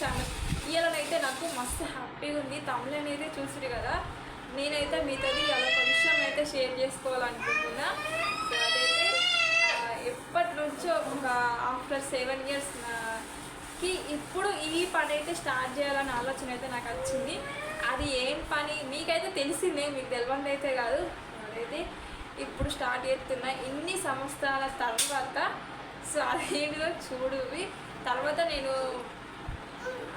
Channel ఇవాళనైతే నాకు మస్తు హ్యాపీగా ఉంది. తమిళ అనేది చూసారు కదా. నేనైతే మీతోటి అలా కొంచెం అయితే షేర్ చేసుకోవాలనుకుంటున్నా. అదైతే ఎప్పటి నుంచో ఒక ఆఫ్టర్ సెవెన్ ఇయర్స్కి ఇప్పుడు ఈ పని అయితే స్టార్ట్ చేయాలనే ఆలోచన అయితే నాకు వచ్చింది. అది ఏం పని? మీకైతే తెలిసిందే మీకు తెలియంది అయితే కాదు. అదైతే ఇప్పుడు స్టార్ట్ చేస్తున్న ఇన్ని సంవత్సరాల తర్వాత సో అదేంటిదో చూడువి తర్వాత నేను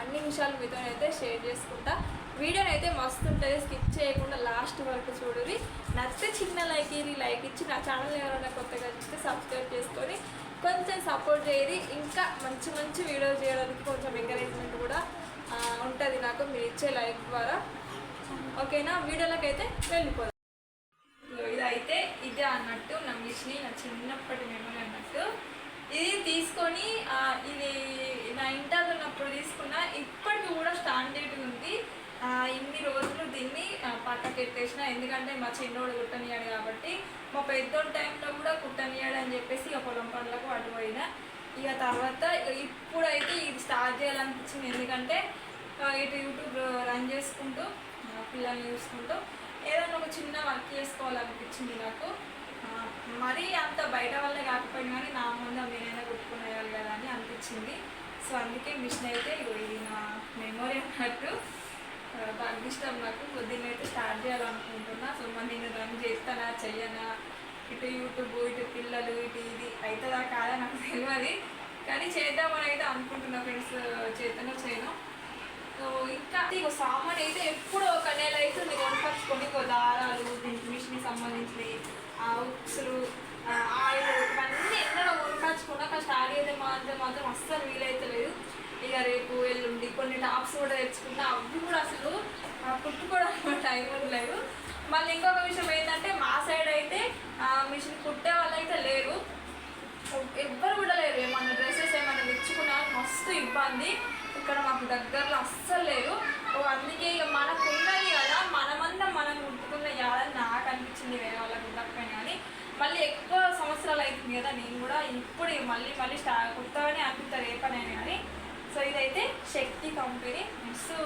అన్ని విషయాలు మీతో అయితే షేర్ చేసుకుంటా. వీడియోని అయితే మస్తు ఉంటుంది స్కిప్ చేయకుండా లాస్ట్ వరకు చూడండి. నచ్చితే చిన్న లైక్ ఇది లైక్ ఇచ్చి నా ఛానల్ ఎవరైనా కొత్తగా చూస్తే సబ్స్క్రైబ్ చేసుకొని కొంచెం సపోర్ట్ చేయది ఇంకా మంచి మంచి వీడియోలు చేయడానికి కొంచెం ఎంకరేజ్మెంట్ కూడా ఉంటుంది నాకు మీరు ఇచ్చే లైక్ ద్వారా. ఓకేనా వీడియోలోకి అయితే వెళ్ళిపోదాం ఇదిగో ఇదైతే ఇదే అన్నట్టు నా మిషని నా చిన్నప్పటి మెమరీ అన్నట్టు ఇది తీసుకొని ఆ, ఇది నా ఇంటర్ ఉన్నప్పుడు తీసుకున్న ఇప్పటికి కూడా స్టాండర్డ్ ఉంది ఆ, ఇన్ని రోజులు దీన్ని పక్కకి ఎట్టేసిన ఎందుకంటే మా చిన్నోడు కుట్టనియాడు కాబట్టి మా పెద్దోడు టైంలో కూడా కుట్టనియాడు అని చెప్పేసి ఇక పొలం పనులకు అటు పోయినా. ఇక తర్వాత ఇప్పుడైతే ఇది స్టార్ట్ చేయాలనిపించింది. ఎందుకంటే ఇటు యూట్యూబ్ రన్ చేసుకుంటూ పిల్లల్ని చూసుకుంటూ ఏదైనా ఒక చిన్న వర్క్ చేసుకోవాలనిపించింది నాకు. మరీ అంత బయట వల్ల కాకపోయినా కానీ నా ముందు నేనైనా కుట్టుకునేయాలి కదా అని అనిపించింది. సో అందుకే మిషన్ అయితే ఇది నా మెమొరీ అన్నట్టు. ఆ, ఇష్టం నాకు పొద్దున్న అయితే స్టార్ట్ చేయాలనుకుంటున్నా. సో మరి నేను రన్ చేస్తానా చెయ్యనా? ఇటు యూట్యూబ్ ఇటు పిల్లలు ఇటు ఇది అవుతుందా కాదా నాకు తెలియదు కానీ చేద్దామని అయితే అనుకుంటున్నా ఫ్రెండ్స్ చేతనో చేయను. సో ఇంకా ఇగో సామాన్ అయితే ఎప్పుడు ఒక నెల అవుతుంది కొనపరచుకొని దారాలు దీనికి మిషన్కి సంబంధించినవి ఆ ఉక్సులు ఆ ఆయిల్ ఇవన్నీ ఎన్నడో కానీ స్టార్ట్ అయితే మాత్రం మాత్రం అస్సలు వీలైతలేదు. ఇక రేపు ఎల్లుండి కొన్ని టాప్స్ కూడా తెచ్చుకున్నా అవి కూడా అసలు కుట్టుకోవడానికి టైం ఉండలేదు. మళ్ళీ ఇంకొక విషయం ఏంటంటే మా సైడ్ అయితే మిషన్ కుట్టే వాళ్ళు అయితే లేరు. ఎవ్వరు కూడా లేరు. ఏమన్నా డ్రెస్సెస్ ఏమన్నా తెచ్చుకున్నా మస్తు ఇబ్బంది. ఇక్కడ మాకు దగ్గరలో అస్సలు లేరు. అందుకే ఇక మనకు ఉన్నది కదా మనమంతా మనం కుట్టుకున్న యాదని నాకు అనిపించింది వేరే వాళ్ళకి ఉండకపోయినా కానీ. మళ్ళీ ఎక్కువ సంవత్సరాలు అవుతుంది కదా నేను కూడా ఇప్పుడు మళ్ళీ మళ్ళీ స్టా కుట్టగానే అనుకుంటారు ఏ పని అయినా కానీ సో ఇదైతే శక్తి కంపెనీ మస్తు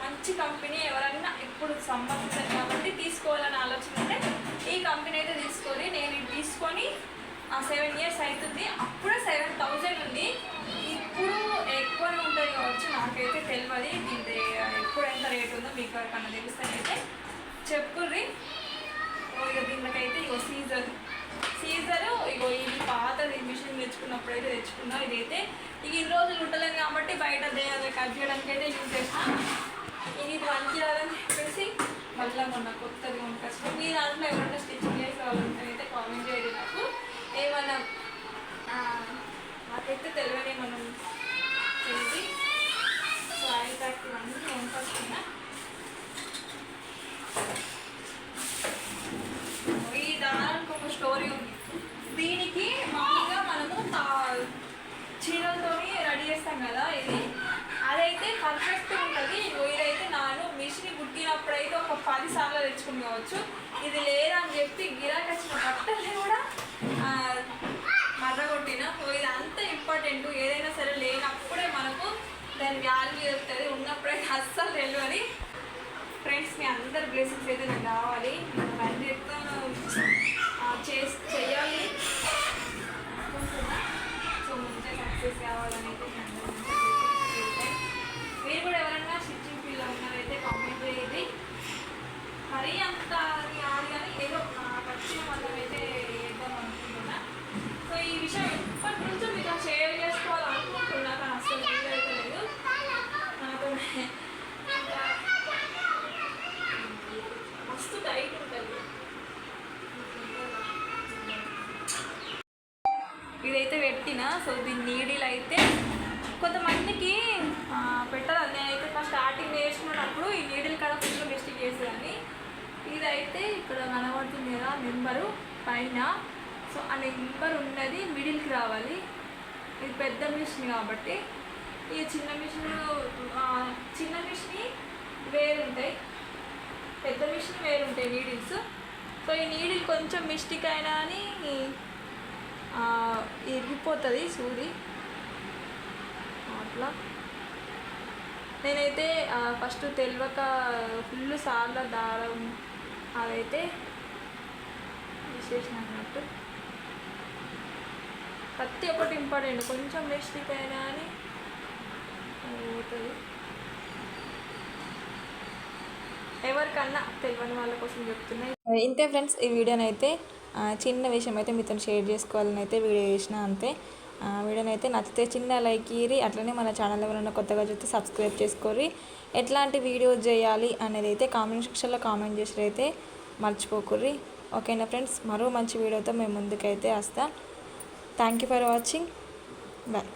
మంచి కంపెనీ ఎవరైనా ఇప్పుడు సంబంధించారు కాబట్టి తీసుకోవాలని ఆలోచన ఉంటే ఈ కంపెనీ అయితే తీసుకొని నేను ఇది తీసుకొని సెవెన్ ఇయర్స్ అవుతుంది అప్పుడే సెవెన్ థౌజండ్ ఉంది. ఇప్పుడు ఎక్కువనే ఉంటుంది కావచ్చు. నాకైతే తెలియదు దీని ఎప్పుడు ఎంత రేట్ ఉందో మీకు ఎవరికన్నా తెలుస్తానైతే అయితే చెప్పుర్రి. ఓ ఇక దీనికైతే ఇగో సీజన్. తెచ్చుకున్నప్పుడు అయితే తెచ్చుకున్నాం ఇదైతే ఇక ఇన్ని రోజులు ఉండలేదు కాబట్టి బయట దేయాలి కట్ చేయడానికి అయితే యూజ్ చేసిన ఇది మంచి చేయాలని చెప్పేసి మళ్ళీ మొన్న కొత్తది కొనుకొచ్చిన మీ దాంట్లో ఎవరైనా స్టిచ్చింగ్ చేసే వాళ్ళు అయితే కామెంట్ చేయండి నాకు. ఏమన్నా నాకైతే తెలియదు మనం చేసి సో ఆయిల్ ప్యాక్ అన్నీ కొనుకొచ్చుకున్నా ఈ దానికి ఒక స్టోరీ ఉంది దీనికి మామూలుగా మనము తా- చీరలతోని రెడీ చేస్తాం కదా ఇది. అదైతే పర్ఫెక్ట్ ఉంటుంది. ఇదైతే నాను మిషన్ కుట్టినప్పుడు అయితే ఒక పది సార్లు తెచ్చుకుని కావచ్చు. ఇది లేదని చెప్పి గిరాకి వచ్చిన బట్టలు కూడా మర్రగొట్టిన. ఇది అంత ఇంపార్టెంట్ ఏదైనా సరే లేనప్పుడే మనకు దాని వాల్యూ చెప్తుంది ఉన్నప్పుడైతే అస్సలు తెలియదు ఫ్రెండ్స్ మీ అందరి బ్లెస్సింగ్స్ అయితే నాకు కావాలి. పని చెప్తాను. చేసి చేయాలి అనుకుంటున్నా సో మంచిగా సక్సెస్ కావాలని అయితే మీ అందరి నుంచి కోరుకుంటున్నాను. మీరు కూడా ఎవరైనా స్టిచ్చింగ్ ఫీల్ ఉన్నారైతే కామెంట్ చేయండి మరీ అంత అది కాదు కానీ ఏదో నాకు వచ్చిన మనం అయితే చేద్దాం అనుకుంటున్నా సో ఈ విషయం ఎప్పటి నుంచో మీతో షేర్ చేసుకోవాలనుకుంటున్నా కానీ అసలు వీలైతే లేదు నాకు ఇంకా మస్తు టైట్ ఉంటుంది ఇదైతే పెట్టిన సో దీని నీడిల్ అయితే కొంతమందికి పెట్టాలి. పెట్టదు నేనైతే ఫస్ట్ స్టార్టింగ్ వేసుకున్నప్పుడు ఈ నీడిల్ కాడ కొంచెం మిస్టేక్ చేసేదాన్ని. ఇదైతే ఇక్కడ కనబడుతుంది కదా నెంబరు పైన. సో ఆ నెంబర్ ఉన్నది మిడిల్కి రావాలి. ఇది పెద్ద మిషన్ కాబట్టి. ఈ చిన్న మిషన్ చిన్న మిషన్ వేరు ఉంటాయి పెద్ద మిషన్ వేరు ఉంటాయి నీడిల్స్. సో ఈ నీడిల్ కొంచెం మిస్టేక్ అయినా అని ఇరిగిపోతుంది సూది. అట్లా. నేనైతే ఫస్ట్ తెలియక ఫుల్ సార్ల దారం అదైతే విశేషం అన్నట్టు. ప్రతి ఒక్కటి ఇంపార్టెంట్. కొంచెం మిస్టేక్ అయినా అని పోతుంది ఎవరికన్నా తెలియని వాళ్ళ కోసం చెప్తున్నాయి ఇంతే ఫ్రెండ్స్ ఈ వీడియోనైతే చిన్న విషయం అయితే మీతో షేర్ చేసుకోవాలని అయితే వీడియో చేసిన అంతే. వీడియోనైతే వీడియోని అయితే నచ్చితే చిన్న లైక్ ఇరి అట్లనే మన ఛానల్ ఎవరైనా కొత్తగా చూస్తే సబ్స్క్రైబ్ చేసుకోరి ఎట్లాంటి వీడియోస్ చేయాలి అనేది అయితే కామెంట్ సెక్షన్లో కామెంట్ చేసి అయితే మర్చిపోకుర్రి. ఓకేనా ఫ్రెండ్స్? మరో మంచి వీడియోతో మేము ముందుకైతే వస్తాం. Thank you for watching. Bye.